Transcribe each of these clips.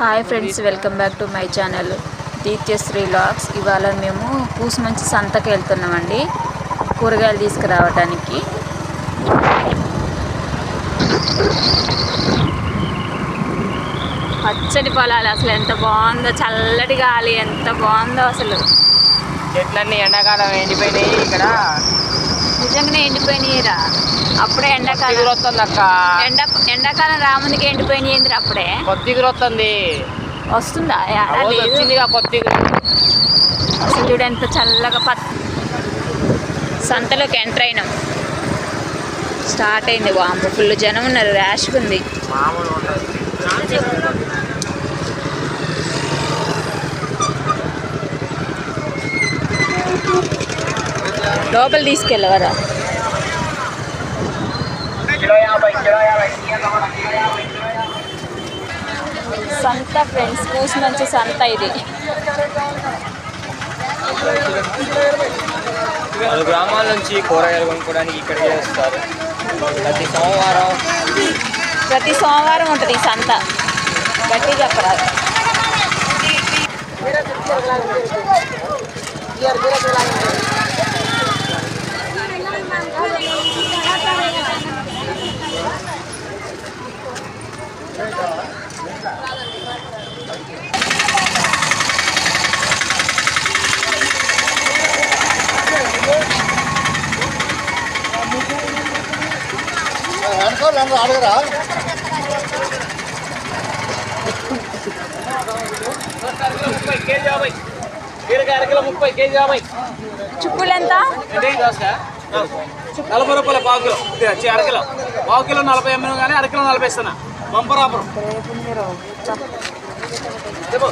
Hi friends welcome back to my channel Dithyasri lakhs ఇవాళ మేము కూసుమంచి సంతకి వెళ్తున్నామండి. కూరగాయలు తీసుకురావడానికి పచ్చడి పొలాలు అసలు ఎంత బాగుందో చల్లటి గాలి ఎంత బాగుందో అసలు. చెట్లన్నీ ఎండాకాలం ఎండిపోయినాయి ఇక్కడ. నిజంగానే ఎండిపోయినాయిరా. అప్పుడే ఎండాకాలం. వస్తుంది అక్క. ఎండ ఎండాకాలం రాముందుకి ఎండిపోయినాయి అప్పుడే. ఎగురు వస్తుంది? వస్తుందా. వచ్చిందిగా ఎగురు అసలు చూడు ఎంత చల్లగా పత్. సంతలోకి ఎంటర్ అయినాం. స్టార్ట్ అయింది వాంపు ఫుల్ జనం ఉన్నారు ర్యాష్గా ఉంది. లోపల తీసుకెళ్ళవరా? సంత ఫ్రెండ్స్ కూసి మంచి సంత ఇది. పలు గ్రామాల నుంచి కూరగాయలు కొనుక్కోవడానికి ఇక్కడికే వస్తారు. ప్రతి సోమవారం ప్రతి సోమవారం ఉంటుంది ఈ సంత. గట్టి చెప్పరాదు. అరకిలో ముప్పై కేజీ యాభై చుక్కులు ఎంత నలభై రూపాయల పావు కిలో ఇది వచ్చి అరకిలో పావు కిలో నలభై ఎనిమిది కానీ అరకిలో నలభై ఇస్తున్నా బంపరాపురం చెప్పు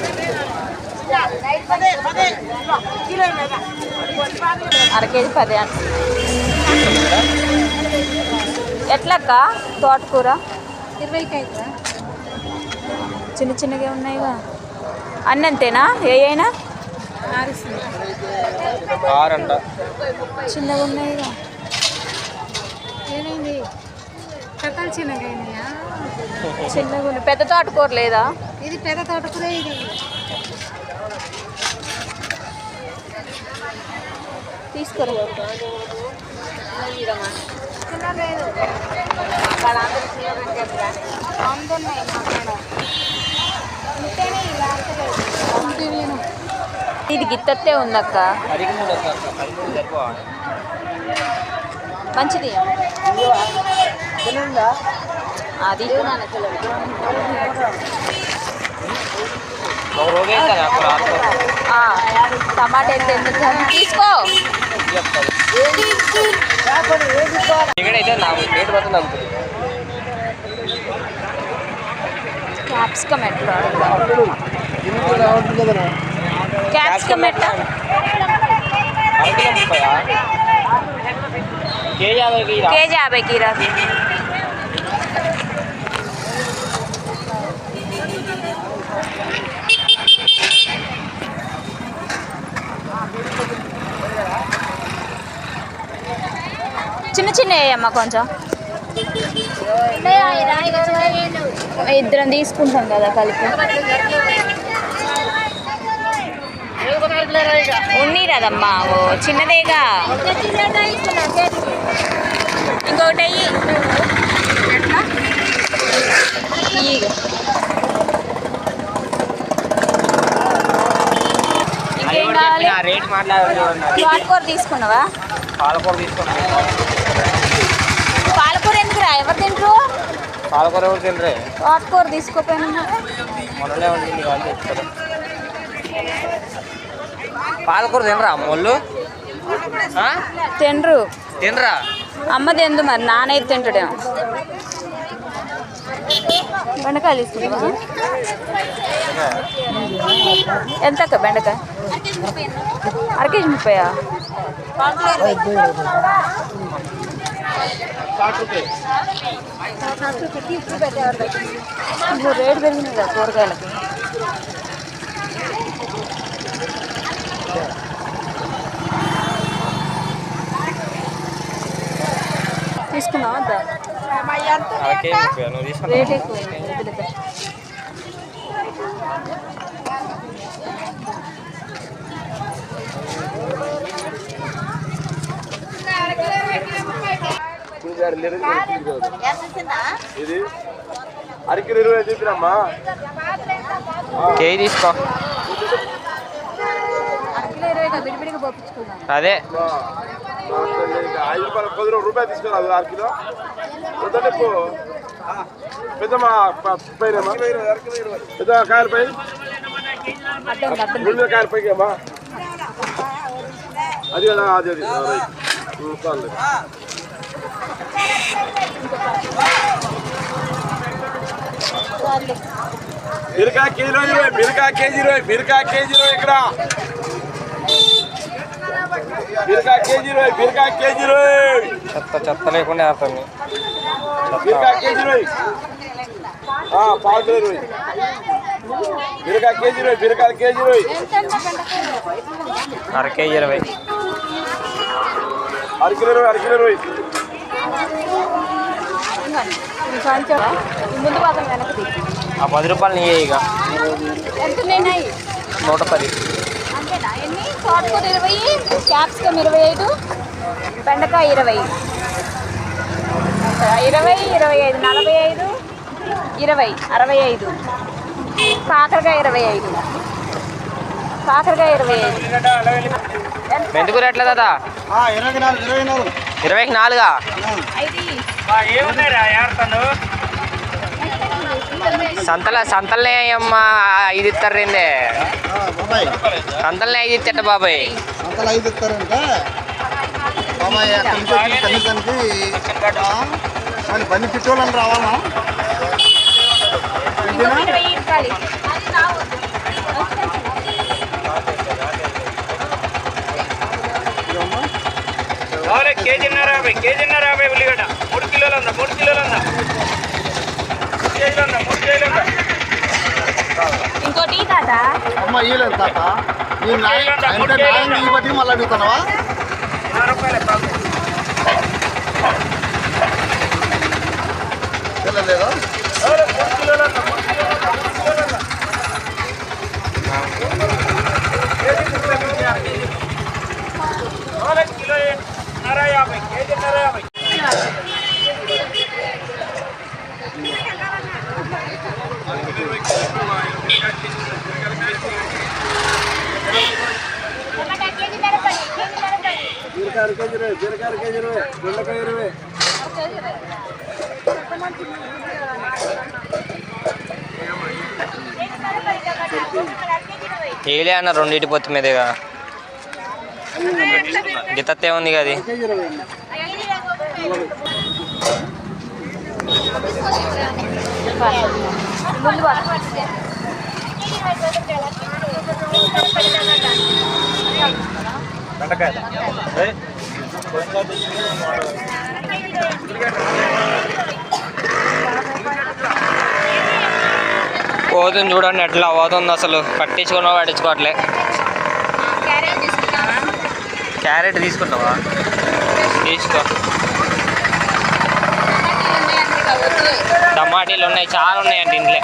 అయితే అర కేజీ పది అంట ఎట్లక్క? తోటకూర? ఇరవైకి అయితే చిన్న చిన్నగా ఉన్నాయిగా. అన్ని అంతేనా? ఏ అయినా? చిన్నగా ఉన్నాయిగా. ఏమైంది? చిన్నగా అయినాయా? చిన్నగా ఉన్నాయి. పెద్ద తోటకూర లేదా? ఇది పెద్ద తోటకూర ఇది. ఇది గిత్తత్తే ఉందక్క. మంచిది. అది టమాటా ఎంత? తీసుకో. చెప్తారు ఇక్కడైతే నాకు రేటు మాత్రం తగ్గుతుంది క్యాప్సికమ్ ఎట్లా క్యాప్సికమ్ ఎట్లా అరకిలో ముప్పయా కేజీ యాభైకి రా. కేజీ యాభైకి రా చిన్న చిన్న అమ్మ కొంచెం. ఇద్దరం తీసుకుంటాం కదా కలిపి. ఉన్ని రదమ్మా ఓ చిన్నదేగా. ఇంకొకటి అయ్యి. ఇంకేం కావాలి? పాలకూర తీసుకున్నావా? పాలకూర తీసుకోండి పాలకూర ఎందుకురా ఎవరు తింటారు పాలకూర ఎవరు తినరే పాలకూర తీసుకోపోయినా? మొన్ననే ఉంటుంది వాళ్ళు తెచ్చుకోరు పాలకూర తినరా మొళ్ళు? తినరు. తినరా? అమ్మ తిందు మరి నాన్నైతే తింటాడేమో. బెండకాయలు తీసుకుంటావా? ఎంత బెండకాయ? అర కేజీ ముప్పయా? ఇప్పుడు రేటు పెరిగింది కదా కూరగాయలకి తీసుకున్నావా వద్దా? అరకే ముప్పై నువ్వు తీసుకున్నా రేట్ ఎక్కువ ఇది అరకిలో ఇరవై చెప్పినమ్మా. తీసుకో. అదే. ఐదు రూపాయలు పది రూపాయలు తీసుకురాదు అరకిలో. వద్దండి పో. పెద్దమ్మా పెద్ద కాయల పై. రెండు కాయల పైకి అమ్మా. అది కదా అది అది. చాలు. బీరకాయ కేజీలో ఇరవై బీరకాయ కేజీ ఇరవై బీరకాయ కేజీ ఇరవై ఇక్కడ. బీరకాయ కేజీ ఇరవై బీరకాయ కేజీ ఇరవై. చెత్త చెత్త లేకుండా వేస్తుంది బీరకాయ కేజీ ఇరవై. ఆ, పావు కిలో ఇరవై. బీరకాయ కేజీ ఇరవై బీరకాయ కేజీ ఇరవై. అర కేజీ ఇరవై. అరకిలో ఇరవై అరకిలో ఇరవై. ముందు భాగం వెనక్కి ఆ పది రూపాయలు నీయే ఇక. ఎంత ఉన్నాయి నూట పది. అంతేనా? ఎన్ని? తోటకూర ఇరవై క్యాప్సికమ్ ఇరవై ఐదు బెండకాయ ఇరవై. ఇరవై ఇరవై ఐదు నలభై ఐదు ఇరవై అరవై ఐదు. కాకరకాయ ఇరవై ఐదు. కాకరకాయ ఇరవై ఐదు. మెంతుకూర ఎట్లా కదా ఇరవై నాలుగు ఇరవై నాలుగు. ఇరవైకి నాలుగా. సంతల సంతలనే అమ్మా ఐదు ఇస్తారు రెండే సంతలనే ఐదు ఇచ్చట బాబాయ్. అంతలా ఐదు బాబాయ్. కనీసానికి రావాలా కేజీన్నర యాభై కేజీన్నర యాభై ఉల్లిగడ్డ. మూడు కిలోలు ఉందా మూడు కిలోలు ఉందా కేజీలు ఉందా మూడు కేజీలు ఉందా ఇంకోటి తాత? అమ్మ తాత. నీ న్యాయం అంటే బట్టి మళ్ళీ అడుగుతున్నావా? కిలో నర యాభై కేజీన్నర యాభై బీరకాయ కేజీ ఇరవై బీరకాయ కేజీ ఇరవై బెండకాయ ఇరవై. ఏలే అన్న రెండింటి పొత్తు మీదేగా? గిత్తత్తే ఉంది కదా బెండకాయ పోతుంది చూడండి ఎట్లా పోతుంది అసలు. పట్టించుకున్నావా పట్టించుకోవట్లే. క్యారెట్ తీసుకున్నావా తీసుకో. టమాటీలు ఉన్నాయి చాలా ఉన్నాయండి ఇంట్లో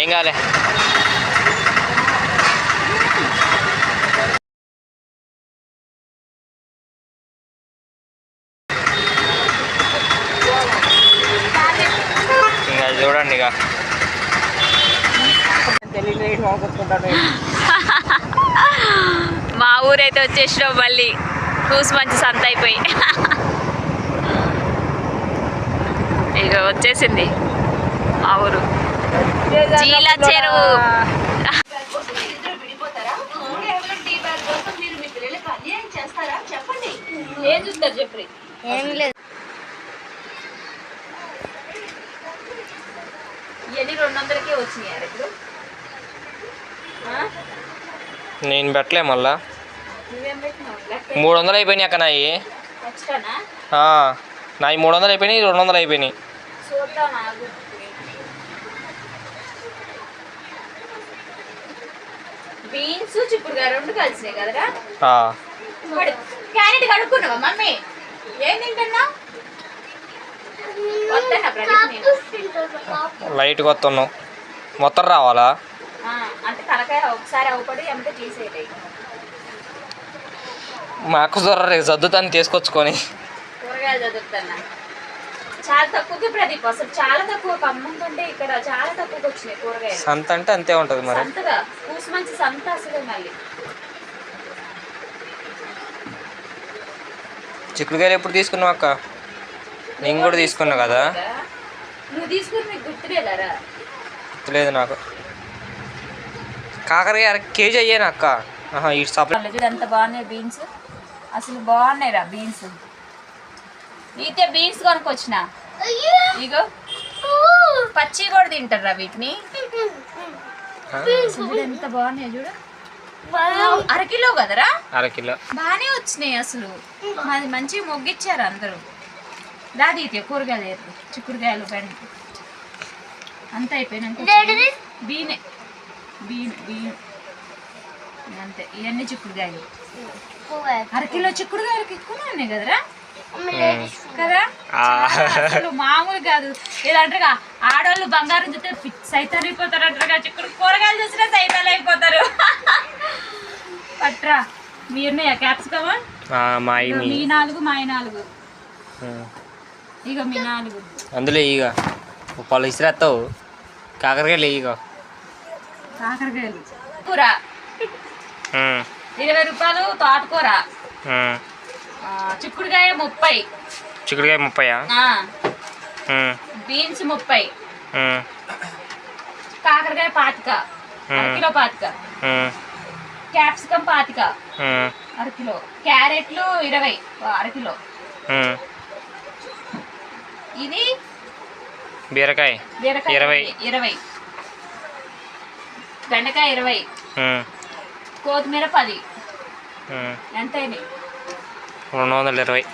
ఏం కాలే ఇంకా చూడండి ఇక. మా ఊరైతే వచ్చేసినాం మళ్ళీ. కూసు మంచి సంత అయిపోయి. ఇక వచ్చేసింది మా ఊరు. జీల చెరువు. ఏం చూస్తారు చెప్పి ఏం లేదు. ఇవన్నీ రెండు వందలకే వచ్చినాయి ఇప్పుడు? ఆ? నేను పెట్టలే మళ్ళా. మూడు వందలు అయిపోయినాయి అక్క నాయి. నాయి మూడు వందలు అయిపోయినాయి. రెండు వందలు అయిపోయినాయి బీన్స్ చిక్కుడుగా రెండు కలిసినాయి కదరా? క్యారెట్ కడుక్కున్నావా మమ్మీ? ఏం తింటున్నావు? లైట్గా వస్తున్నావు మొత్తం రావాలా? అంటే తలకాయ ఒకసారి అవుపడి ఏమంటే తీసేయలే మా అక్క దొర రేపు సర్దుతాను తీసుకొచ్చుకొని. కూరగాయలు చదువుతున్నా చాలా తక్కువకి ప్రదీప్ అసలు చాలా తక్కువ అమ్ముతుంటే ఇక్కడ చాలా తక్కువకి వచ్చినాయి కూరగాయలు. సంత అంటే అంతే ఉంటుంది మరి. సంతగా కూసు మంచి సంత అసలు మళ్ళీ. చిక్కుడుకాయలు ఎప్పుడు తీసుకున్నావు అక్క? నేను కూడా తీసుకున్నా కదా. నువ్వు తీసుకుని నీకు గుర్తులేదారా? లేదు నాకు. కాకరకాయ అర కేజీ అయ్యాను అక్క? ఆహా ఈ సప్లై ఎంత బాగున్నాయి బీన్స్. అసలు బాగున్నాయి రా బీన్స్. అయితే బీన్స్ కొనుక్కొచ్చిన. ఇగో. పచ్చి కూడా తింటారా వీటిని? ఎంత బాగున్నాయి చూడు. అరకిలో కదరా? అర కిలో. బాగానే వచ్చినాయి అసలు. మాది మంచి మొగ్గిచ్చారు అందరూ. దాది ఇతే కూరగాయలు ఏరు చిక్కుడుకాయలు బండి అంత అయిపోయినాక బీనే. Been been. అంతే. ఇవన్నీ చిక్కుడుకాయలు. అరకిలో చిక్కుడుకాయలకి ఎక్కువనే ఉన్నాయి కదరా? కదా. అసలు మామూలు కాదు. ఏదంటారుగా ఆడవాళ్ళు బంగారం చూస్తే సైతాన్ అయిపోతారు అంటారుగా చిక్కుడు. కూరగాయలు చూసినా సైతాన్ అయిపోతారు. పట్రా. మీరున్నాయా క్యాప్సికమ్? ఆ, మా నాలుగు మా నాలుగు. ఇక మీ నాలుగు అందులో ఇక పళ్ళు ఇసిరేస్తావు కాకరకాయలు ఇక కాకరకాయలు. కూర. ఇరవై రూపాయలు తోటకూర. చిక్కుడుకాయ ముప్పై. చిక్కుడుకాయ ముప్పయా ఉం. బీన్స్ ముప్పై. కాకరకాయ పాతిక. అరకిలో పాతిక. ఉం. క్యాప్సికమ్ పాతిక. అరకిలో క్యారెట్లు ఇరవై. అరకిలో. ఇది బీరకాయ ఇరవై. ఇరవై బెండకాయ ఇరవై. కొత్తిమీర పది. ఎంతైనాయి రెండు వందల ఇరవై